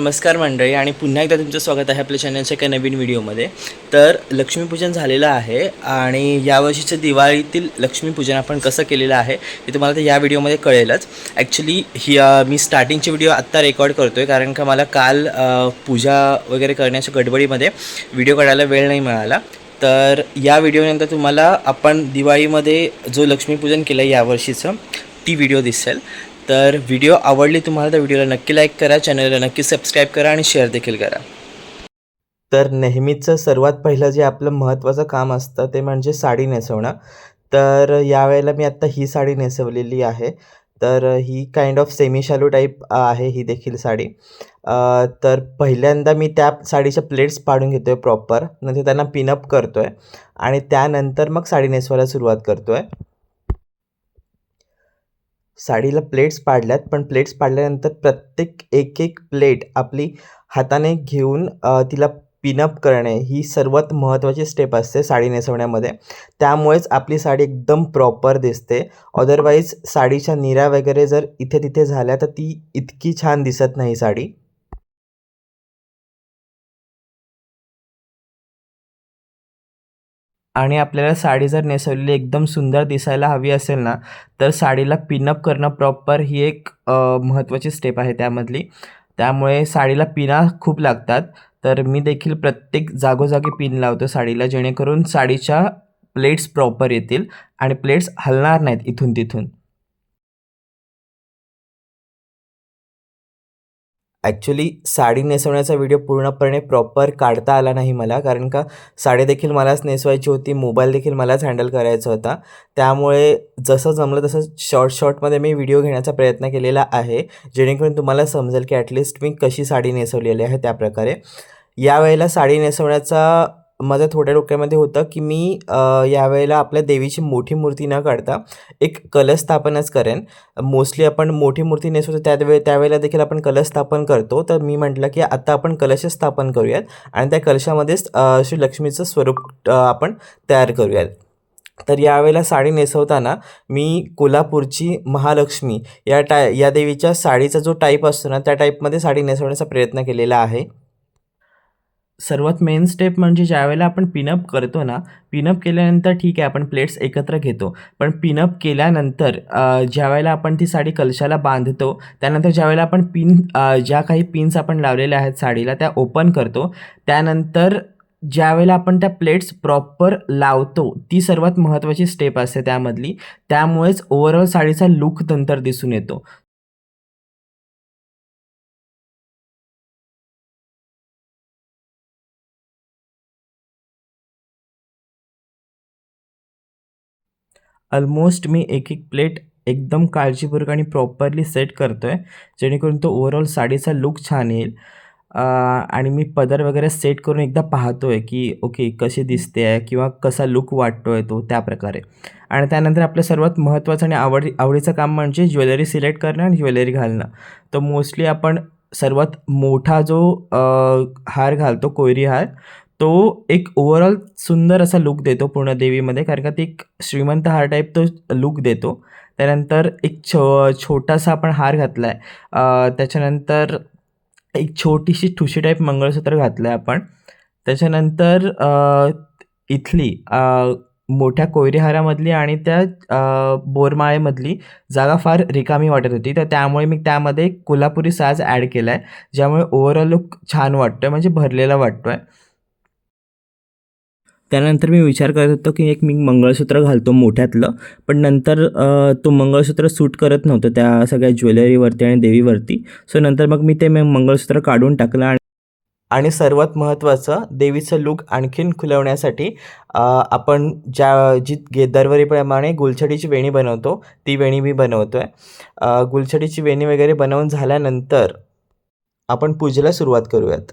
नमस्कार मंडळी आणि पुन्हा एकदा तुमचं स्वागत आहे आपल्या चॅनलच्या एका नवीन व्हिडिओमध्ये. तर लक्ष्मीपूजन झालेलं आहे आणि यावर्षीचं दिवाळीतील लक्ष्मीपूजन आपण कसं केलेलं आहे हे तुम्हाला तर या व्हिडिओमध्ये कळेलच. ॲक्च्युली ही मी स्टार्टिंगची व्हिडिओ आत्ता रेकॉर्ड करतो आहे कारण का मला काल पूजा वगैरे करण्याच्या गडबडीमध्ये व्हिडिओ काढायला वेळ नाही मिळाला. तर या व्हिडिओनंतर तुम्हाला आपण दिवाळीमध्ये जो लक्ष्मीपूजन केलं आहे यावर्षीचं ती व्हिडिओ दिसेल. तर व्हिडिओ आवडली तुम्हाला तर व्हिडिओला नक्की लाईक करा चॅनलला नक्की सबस्क्राईब करा आणि शेअर देखील करा. तर नेहमीचं सर्वात पहिलं जे आपलं महत्त्वाचं काम असतं ते म्हणजे साडी नेसवणं. तर यावेळेला मी आत्ता ही साडी नेसवलेली आहे. तर ही काइंड ऑफ सेमी शालू टाईप आहे ही देखील साडी. तर पहिल्यांदा मी त्या साडीच्या प्लेट्स पाडून घेतो आहे प्रॉपर नंतर त्यांना पिनअप करतो आहे आणि त्यानंतर मग साडी नेसवायला सुरुवात करतो आहे साडीला प्लेट्स पाडल्यात पण प्लेट्स पाडल्यानंतर प्रत्येक एक एक प्लेट आपली हाताने घेऊन तिला पिनअप करणे ही सर्वात महत्त्वाची स्टेप असते साडी नेसवण्यामध्ये. त्यामुळेच आपली साडी एकदम प्रॉपर दिसते. अदरवाईज साडीच्या निऱ्या वगैरे जर इथे तिथे झाल्या तर ती इतकी छान दिसत नाही साडी. आणि आपल्याला साडी जर नेसवलेली एकदम सुंदर दिसायला हवी असेल ना तर साडीला पिनअप करणं प्रॉपर ही एक महत्त्वाची स्टेप आहे त्यामधली. त्यामुळे साडीला पिना खूप लागतात. तर मी देखील प्रत्येक जागोजागी पिन लावतो साडीला जेणेकरून साडीच्या प्लेट्स प्रॉपर येतील आणि प्लेट्स हलणार नाहीत इथून तिथून. ॲक्च्युली साडी नेसवण्याचा व्हिडिओ पूर्णपणे प्रॉपर काढता आला नाही मला. कारण का साडी देखील मलाच नेसवायची होती मोबाईल देखील मलाच हँडल करायचा होता. त्यामुळे जसं जमलं तसं शॉर्ट शॉर्टमध्ये मी व्हिडिओ घेण्याचा प्रयत्न केलेला आहे. जेणेकरून तुम्हाला समजेल की ॲटलिस्ट मी कशी साडी नेसवलेली आहे त्याप्रकारे. यावेळेला साडी नेसवण्याचा माझ्या थोड्या डोक्यामध्ये होतं की मी यावेळेला आपल्या देवीची मोठी मूर्ती न काढता एक कलश स्थापनच करेन. मोस्टली आपण मोठी मूर्ती नेसवतो त्यावेळे त्यावेळेला देखील आपण कलश स्थापन करतो. तर मी म्हटलं की आता आपण कलश स्थापन करूयात आणि त्या कलशामध्येच श्री लक्ष्मीचं स्वरूप आपण तयार करूयात. तर यावेळेला साडी नेसवताना मी कोल्हापूरची महालक्ष्मी या टाय या देवीच्या साडीचा जो टाईप असतो ना त्या टाईपमध्ये साडी नेसवण्याचा प्रयत्न केलेला आहे. सर्वात मेन स्टेप म्हणजे ज्यावेळेला आपण पिनअप करतो ना पिनअप केल्यानंतर ठीक आहे आपण प्लेट्स एकत्र घेतो. पण पिनअप केल्यानंतर ज्यावेळेला आपण ती साडी कलशाला बांधतो त्यानंतर ज्यावेळेला आपण पिन ज्या काही पिन्स आपण लावलेल्या आहेत साडीला त्या ओपन करतो त्यानंतर ज्यावेळेला आपण त्या प्लेट्स प्रॉपर लावतो ती सर्वात महत्त्वाची स्टेप असते त्यामधली. त्यामुळेच ओव्हरऑल साडीचा लुक नंतर दिसून येतो. ऑलमोस्ट मी एक एक प्लेट एकदम काळजीपूर्वक आणि प्रॉपरली सेट करतो आहे जेणेकरून तो ओव्हरऑल साडीचा लुक छान येईल. आणि मी पदर वगैरे सेट करून एकदा पाहतो आहे की ओके कशी दिसते आहे किंवा कसा लुक वाटतो आहे तो त्या प्रकारे. आणि त्यानंतर आपलं सर्वात महत्त्वाचं आणि आवडी आवडीचं काम म्हणजे ज्वेलरी सिलेक्ट करणं आणि ज्वेलरी घालणं. तर मोस्टली आपण सर्वात मोठा जो हार घालतो कोयरी हार तो एक ओव्हरऑल सुंदर असा लुक देतो पूर्ण देवीमध्ये कारण का ती एक श्रीमंत हार टाईप तो लुक देतो. त्यानंतर एक छो छोटासा आपण हार घातला आहे त्याच्यानंतर एक छोटीशी ठुशी टाईप मंगळसूत्र घातलं आहे आपण. त्याच्यानंतर इथली मोठ्या कोयरीहारामधली आणि त्या बोरमाळेमधली जागा फार रिकामी वाटत होती. तर त्यामुळे मी त्यामध्ये कोल्हापुरी साज ॲड केला आहे ज्यामुळे ओव्हरऑल लुक छान वाटतो आहे म्हणजे भरलेला वाटतो आहे त्यानंतर मी विचार करत होतो की एक मी मंगळसूत्र घालतो मोठ्यातलं पण नंतर तो मंगळसूत्र सूट करत नव्हतं त्या सगळ्या ज्वेलरीवरती आणि देवीवरती. सो नंतर मग मी ते म- मंगळसूत्र काढून टाकलं आणि आणि सर्वात महत्त्वाचं देवीचं लुक आणखीन खुलवण्यासाठी आपण ज्या जी गे दरवरीप्रमाणे गुलछडीची वेणी बनवतो ती वेणी मी बनवतो आहे गुलछडीची वेणी वगैरे बनवून झाल्यानंतर आपण पूजेला सुरुवात करूयात.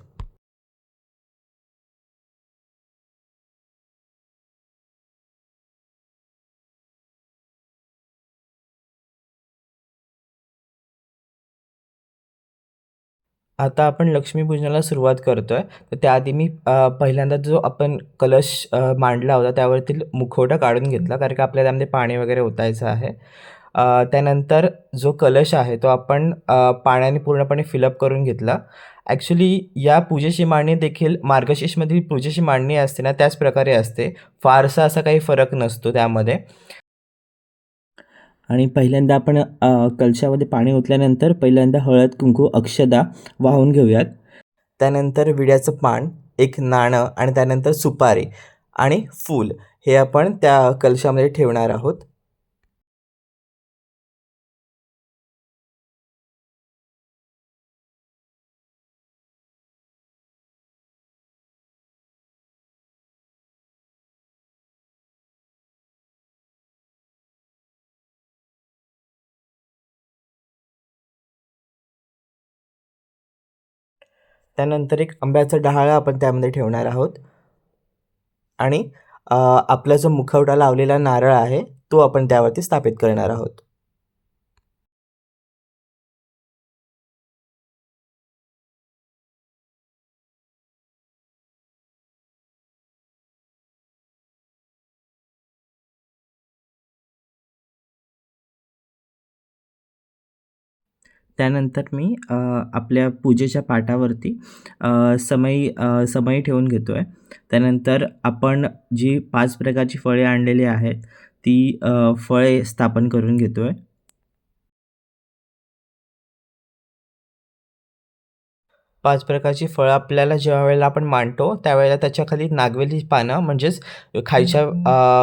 आता आपण लक्ष्मीपूजनाला सुरुवात करतो आहे तर त्याआधी मी पहिल्यांदा जो आपण कलश मांडला होता त्यावरती मुखवटा काढून घेतला कारण की आपल्याला त्यामध्ये पाणी वगैरे ओतायचं आहे. त्यानंतर जो कलश आहे तो आपण पाण्याने पूर्णपणे फिलअप करून घेतला. ॲक्च्युली या पूजेची मांडणी देखील मार्गशीर्षमधील पूजेची मांडणी असते ना त्याच प्रकारे असते. फारसा असा काही फरक नसतो त्यामध्ये. आणि पहिल्यांदा आपण कलशामध्ये पाणी ओतल्यानंतर पहिल्यांदा हळद कुंकू अक्षदा वाहून घेऊयात. त्यानंतर विड्याचं पान एक नाणं आणि त्यानंतर सुपारी आणि फूल हे आपण त्या कलशामध्ये ठेवणार आहोत. त्यानंतर एक आंब्याचा डहाळा आपण त्यामध्ये ठेवणार आहोत. आणि आपला जो मुखवटा लावलेला नारळ आहे तो आपण त्यावरती स्थापित करणार आहोत. त्यानंतर मी आपल्या पूजेच्या पाटावरती समई समई ठेवून घेतो आहे त्यानंतर आपण जी पाच प्रकारची फळे आणलेली आहेत ती फळे स्थापन करून घेतो आहे पाच प्रकारची फळं आपल्याला ज्या वेळेला आपण मांडतो त्यावेळेला त्याच्याखाली नागवेली पानं म्हणजेच खायच्या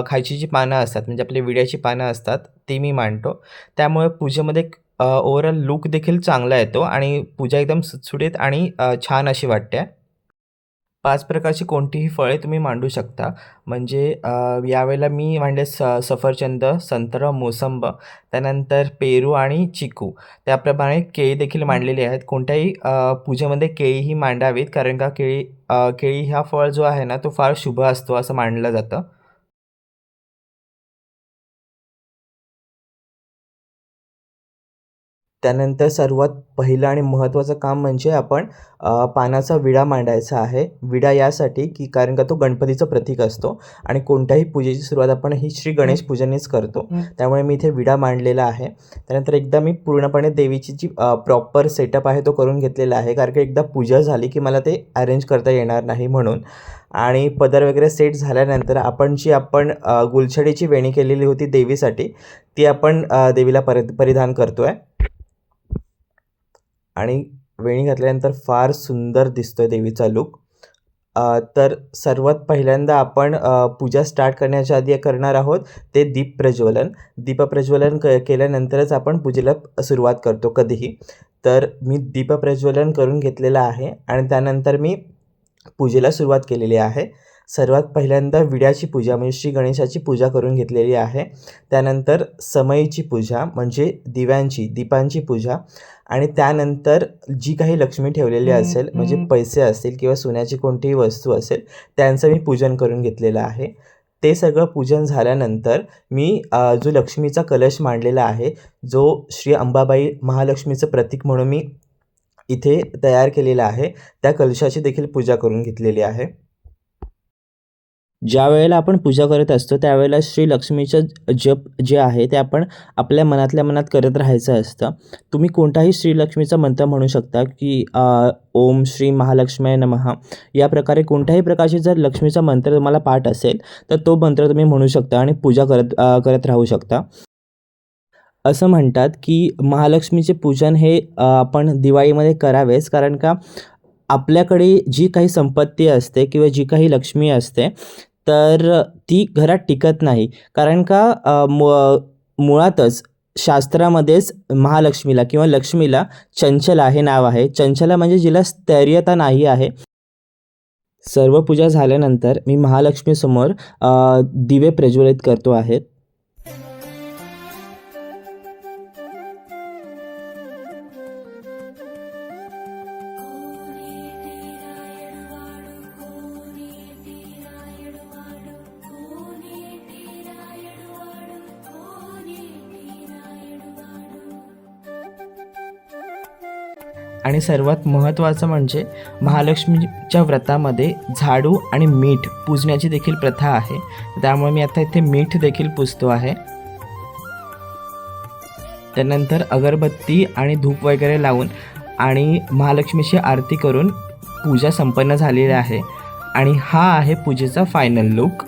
खायची जी पानं असतात म्हणजे आपली विड्याची पानं असतात ती मी मांडतो. त्यामुळे पूजेमध्ये ओव्हरऑल लूक देखील चांगला येतो आणि पूजा एकदम सुटसुटीत आणि छान अशी वाटते. पाच प्रकारची कोणतीही फळे तुम्ही मांडू शकता. म्हणजे यावेळेला मी मांडले स सफरचंद संत्र मोसंब त्यानंतर पेरू आणि चिकू. त्याप्रमाणे केळी देखील मांडलेली आहेत. कोणत्याही पूजेमध्ये केळीही मांडावीत कारण का केळी केळी हा फळ जो आहे ना तो फार शुभ असतो असं मानलं जातं. त्यानंतर सर्वात पहिलं आणि महत्त्वाचं काम म्हणजे आपण पानाचा विडा मांडायचा आहे. विडा यासाठी की कारण का तो गणपतीचं प्रतीक असतो आणि कोणत्याही पूजेची सुरुवात आपण ही श्री गणेश पूजनेच करतो. त्यामुळे मी इथे विडा मांडलेला आहे. त्यानंतर एकदा मी पूर्णपणे देवीची जी प्रॉपर सेटअप आहे तो करून घेतलेला आहे. कारण की एकदा पूजा झाली की मला ते अरेंज करता येणार नाही म्हणून. आणि पदर वगैरे सेट झाल्यानंतर आपण जी आपण गुलछडीची वेणी केलेली होती देवीसाठी ती आपण देवीला परि परिधान करतो आहे आणि वेणी घातल्यानंतर फार सुंदर दिसतो आहे देवीचा लूक तर सर्वात पहिल्यांदा आपण पूजा स्टार्ट करण्याच्या आधी करणार आहोत ते दीप प्रज्वलन. दीपप्रज्वलन क केल्यानंतरच आपण पूजेला सुरुवात करतो कधीही. तर मी दीपप्रज्वलन करून घेतलेलं आहे आणि त्यानंतर मी पूजेला सुरुवात केलेली आहे. सर्वात पहिल्यांदा विड्याची पूजा म्हणजे श्री गणेशाची पूजा करून घेतलेली आहे. त्यानंतर समईची पूजा म्हणजे दिव्यांची दीपांची पूजा. आणि त्यानंतर जी काही लक्ष्मी ठेवलेली असेल म्हणजे पैसे असतील किंवा सोन्याची कोणतीही वस्तू असेल त्यांचं मी पूजन करून घेतलेलं आहे. ते सगळं पूजन झाल्यानंतर मी जो लक्ष्मीचा कलश मांडलेला आहे जो श्री अंबाबाई महालक्ष्मीचं प्रतीक म्हणून मी इथे तयार केलेला आहे त्या कलशाची देखील पूजा करून घेतलेली आहे. ज्या वेळेला आपण पूजा करत असतो त्यावेळेला श्री लक्ष्मीचं जप जे आहे ते आपण आपल्या मनातल्या मनात करत राहायचं असतं. तुम्ही कोणताही श्रीलक्ष्मीचा मंत्र म्हणू शकता की ओम श्री महालक्ष्मी नमः. या प्रकारे कोणत्याही प्रकारचे जर लक्ष्मीचा मंत्र तुम्हाला पाठ असेल तर तो मंत्र तुम्ही म्हणू शकता आणि पूजा करत आ, करत राहू शकता. असं म्हणतात की महालक्ष्मीचे पूजन हे आपण दिवाळीमध्ये करावेच कारण का आपल्याकडे जी काही संपत्ती असते किंवा जी काही लक्ष्मी असते तर ती घरात टिकत नाही. कारण का मु मुळातच शास्त्रामध्येच महालक्ष्मीला किंवा लक्ष्मीला चंचला हे नाव आहे. चंचला म्हणजे जिला स्थैर्यता नाही आहे. सर्व पूजा झाल्यानंतर मी महालक्ष्मीसमोर दिवे प्रज्वलित करतो आहेत आणि सर्वात महत्त्वाचं म्हणजे महालक्ष्मीच्या व्रतामध्ये झाडू आणि मीठ पूजण्याची देखील प्रथा आहे. त्यामुळे मी आता इथे मीठ देखील पुजतो आहे. त्यानंतर अगरबत्ती आणि धूप वगैरे लावून आणि महालक्ष्मीची आरती करून पूजा संपन्न झालेली आहे. आणि हा आहे पूजेचा फायनल लुक